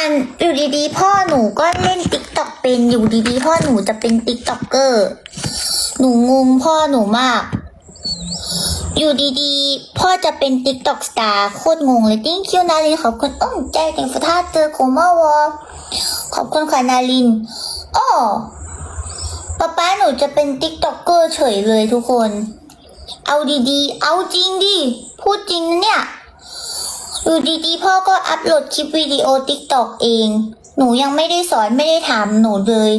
อันอยู่ดีๆ พ่อหนูก็เล่นติ๊กต็อกเป็นอยู่ดีๆ พ่อหนูจะเป็นติ๊กต็อกเกอร์หนูงงพ่อหนูมาก อยู่ดีๆ พ่อจะเป็นติ๊กต็อกสตาร์โคตรงงเลยติ้งคิวนาลินขอบคุณอ้อมใจแต่งฟท่าเจอโคมาวอขอบคุณค่ะนาลินอ้อป๊าป๊าหนูจะเป็นติ๊กต็อกเกอร์เฉยเลยทุกคน เอาดีๆ เอาจริงดิ พูดจริงนะเนี่ย อยู่ดีๆพ่อก็อัปโหลดคลิปวิดีโอติ๊กตอกเอง หนูยังไม่ได้สอนไม่ได้ถามหนูเลย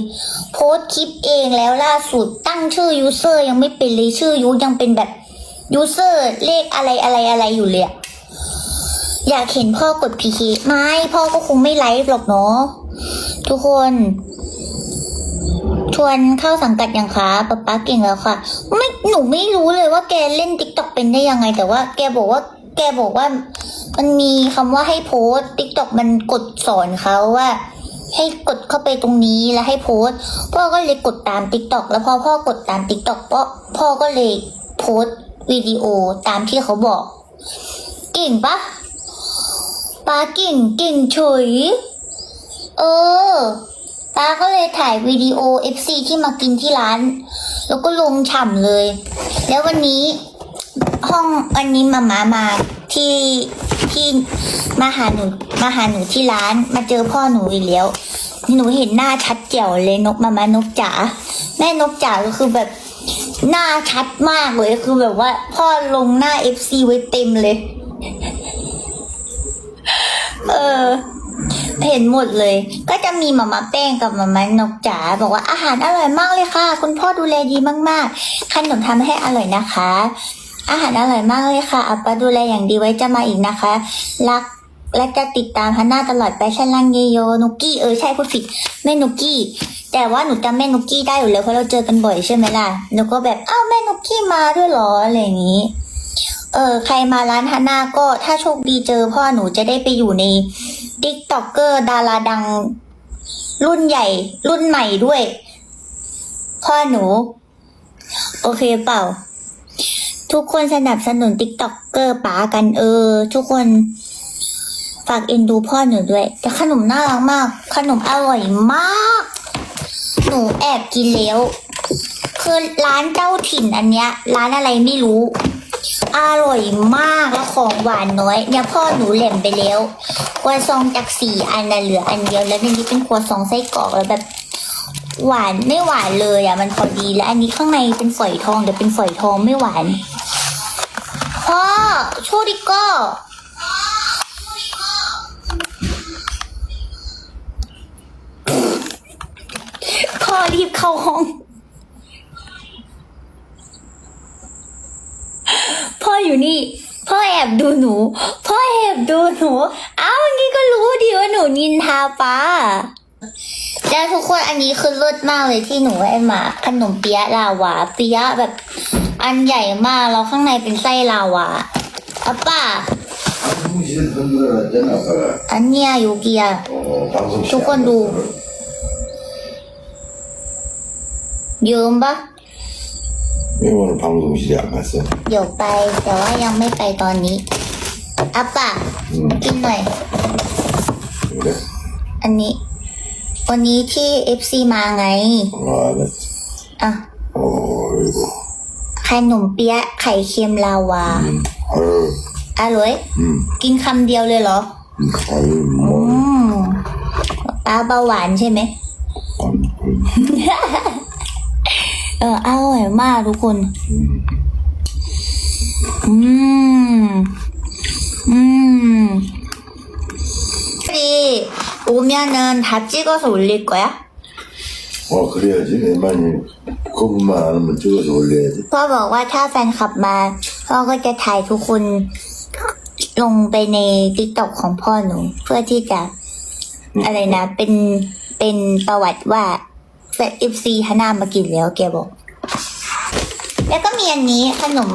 โพสต์คลิปเองแล้วล่าสุดตั้งชื่อยูเซอร์ยังไม่เป็นเลยชื่อยูยังเป็นแบบยูเซอร์เลขอะไรอะไรอะไรอยู่เลยอะอยากเห็นพ่อกดพีเคไม่พ่อก็คงไม่ไลฟ์หรอกเนาะทุกคน ชวนเข้าสังกัดยังคะป๊าป๊าเก่งแล้วค่ะ ไม่หนูไม่รู้เลยว่าแกเล่นติ๊กต็อกเป็นได้ยังไง แต่ว่า แกบอกว่า แกบอกว่า มันมีคำว่าให้โพสติ๊กต็อกมันกดสอนเขาว่า ให้กดเข้าไปตรงนี้แล้วให้โพสพ่อก็เลยกดตามติ๊กต็อกแล้วพอพ่อกดตามติ๊กต็อกพ่อพ่อก็เลยโพสวิดีโอตามที่เขาบอก เก่งปะป้าเก่งเก่งเฉยเออป้าก็เลยถ่ายวิดีโอ FC ที่มากินที่ร้าน แล้วก็ลงฉ่ำเลย แล้ววันนี้ห้องวันนี้มามามาที่ ที่มาหาหนูมาหาหนูที่ร้าน มาเจอพ่อหนูอีกแล้วหนูเห็นหน้าชัดเจ๋วเลยนกมามานกจ๋าแม่นกจ๋าก็คือแบบหน้าชัดมากเลยคือแบบว่า พ่อลงหน้าเอฟซีไว้เต็มเลย เออเห็นหมดเลย ก็จะมีหมามาแป้งกับหมามานกจ๋าบอกว่าอาหารอร่อยมากเลยค่ะ คุณพ่อดูแลดีมากๆขนมทำให้อร่อยนะคะ อาหารอร่อยมากเลยค่ะอาปาดูแลอย่างดีไว้จะมาอีกนะคะ รักและจะติดตามฮันน่าตลอดไปชั้นล่างเยโยนุกกี้เออใช่พูดผิดแม่นุกกี้ แต่ว่าหนูจำแม่นุกกี้ได้อยู่แล้วเพราะเราเจอกันบ่อยใช่ไหมล่ะหนูก็แบบอ้าวแม่นุกกี้มาด้วยหรออะไรอย่างนี้ เออใครมาร้านฮันน่าก็ถ้าโชคดีเจอพ่อหนูจะได้ไปอยู่ในติ๊กต็อกเกอร์ดาราดัง รุ่นใหญ่ รุ่นใหม่ด้วย พ่อหนู โอเคเปล่า ทุกคนสนับสนุนติ๊กต็อกเกอร์ป๋ากันเออ ทุกคนฝากเอ็นดูพ่อหนูด้วย แต่ขนมน่ารักมาก ขนมอร่อยมาก หนูแอบกินแล้วคือร้านเจ้าถิ่นอันเนี้ย ร้านอะไรไม่รู้ อร่อยมากแล้วของหวานน้อย เนี่ยพ่อหนูแหลมไปแล้วครัวซองจากสี่อันน่ะเหลืออันเดียวแล้วในนี้เป็นครัวซองไส้กรอกแล้วแบบหวานไม่หวานเลยอะมันพอดีแล้วอันนี้ข้างในเป็นฝอยทองแต่เป็นฝอยทองไม่หวาน อโชดิโก้พ่อรีบเข้าห้อง พ่ออยู่นี่ พ่อแอบดูหนู พ่อแอบดูหนูอ้าวงี้ก็รู้ดีว่าหนูนินทาป้าแล้วทุกคนอันนี้คือเลิศมากเลยที่หนูให้มาขนมเปี๊ยะลาวาเปี๊ยะแบบ อันใหญ่มากแล้วข้างในเป็นไส้ลาวา อ่ะป้า 방송실에 돈 들어놨잖아, 아빠가. อันเนี้ยยูเกีย 어, 방송실. 조건도. ยืมปะ 왜 오늘 방송실에 안 갔어? เดี๋ยวไป แต่ว่ายังไม่ไปตอนนี้อ่ะป้า 응, กินหน่อย 그래. อันนี้ วันนี้ที่เอฟซีมาไง 어, 알았어. อ่ะ 어이구. ขนมเปี๊ยะไข่เค็มลาวา 아유, อร่อย 응, กินคำเดียวเลยเหรอ 아유, อื 뭐, มป้าเบาหวานใช่ไหม 음, เอออร่อยมากทุกคน อืม อืมดี 오면은 다 찍어서 올릴 거야? 어, 그래야지. 내만이 그것만 안 하면 찍어서 올려야지. พ่อบอกว่าถ้าแฟนคลับมา พ่อก็จะถ่ายทุกคนลงไปในติ๊กต็อกของพ่อหนู เพื่อที่จะ อะไรนะ เป็นเป็นประวัติว่าแฟนเอฟซีฮานามากินแล้วแกบอก แล้วก็มีอันนี้ขนม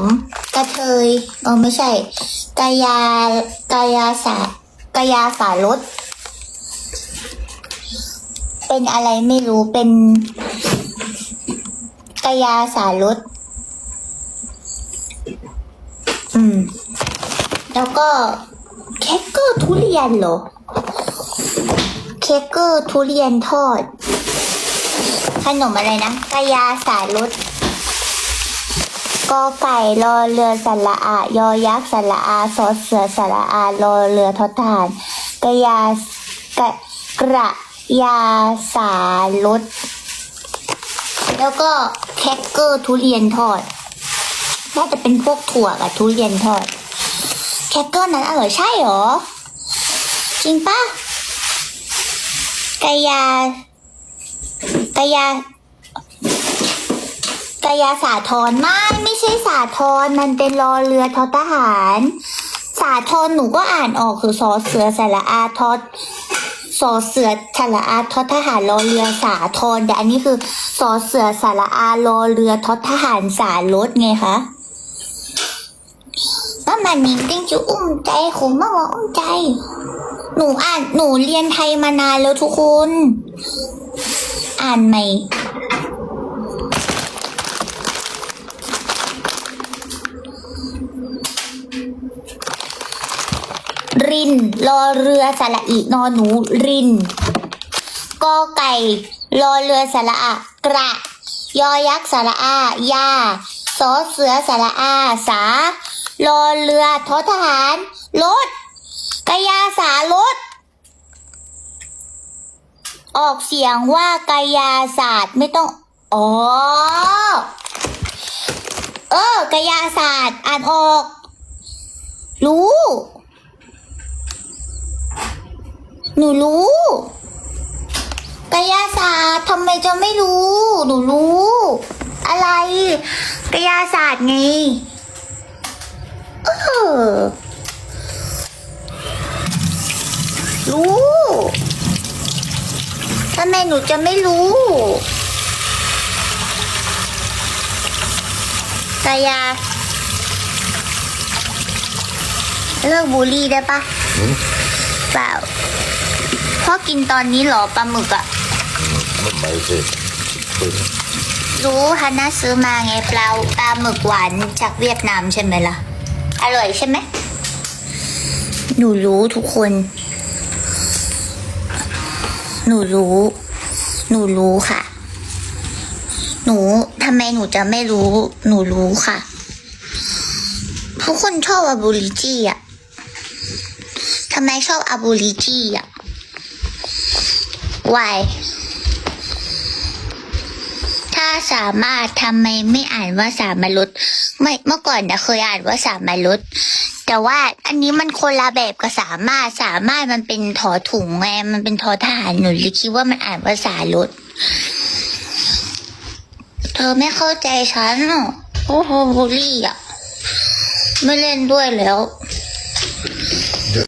กระเทยเออไม่ใช่ กายากายาสากายาสารส เป็นอะไรไม่รู้เป็นกายาสารสอืม แล้วก็แคคเกอร์ทุเรียนเหรอ เค้กเกอร์ทุเรียนทอด ขนมอะไรนะกยาสายรสกอไก่รอเรือสระอายอยักษ์สระอาซอเสือสระอารอเรือทอทารกยากะกระ ยาสารสแล้วก็แครเกอร์ทุเรียนทอด น่าจะเป็นพวกถั่วกับทุเรียนทอด แครเกอร์นั้นอร่อยใช่หรอ จริงปะกายากายากายาสาทรไม่ไม่ใช่สาทรมันเป็นรอเรือทอทหาร สาทรหนูก็อ่านออกคือสอเสือสระอาทอ สอเสือสระอาทอทหารรอเรือสาทรแต่อันนี้คือสอเสือสระอารอเรือทอทหารสารถไงคะว่ามันนิ่งจิ้งจะอุ้มใจผมมากว่าอุ้มใจ หนูอ่านหนูเรียนไทยมานานแล้วทุกคน อ่านใหม่ รินรอเรือสระอีนอหนูรินกอไก่รอเรือสระอะกระ ยอยักษ์สระอายาสอเสือสระอาสารอเรือทอทหารรถกายาสารถออกเสียงว่ากายาศาสตร์ไม่ต้อง อ๋อ เออกายาศาสตร์อ่านออก รู้ หนูรู้กายศาสตร์ทำไมจะไม่รู้ หนูรู้ อะไรกายศาสตร์ไงเออรู้ทำไมหนูจะไม่รู้กายาเลิกบูลลี่ได้ปะ เปล่าพ่อกินตอนนี้เหรอปลาหมึกอะมันไปสิเปิดรู้ฮันน่าซื้อมาไงปลาปลาหมึกหวานจากเวียดนามใช่ไหมล่ะ อร่อยใช่ไหมหนูรู้ทุกคน หนูรู้ หนูรู้ค่ะ หนูทำไมหนูจะไม่รู้ หนูรู้ค่ะ ทุกคนชอบอาบูริจีอะ ทำไมชอบอาบูริจีอะ why ถ้าสามารถทำไมไม่อ่านว่าสามารถลดไม่เมื่อก่อนนะเคยอ่านว่าสามารถลดแต่ว่าอันนี้มันคนละแบบกับสามารถสามารถมันเป็นถอถุงไงมันเป็นทอทหารหนูเลยคิดว่ามันอ่านว่าสาลดเธอไม่เข้าใจฉันอะโอ้โหบุลลี่อะ ไม่เล่นด้วยแล้ว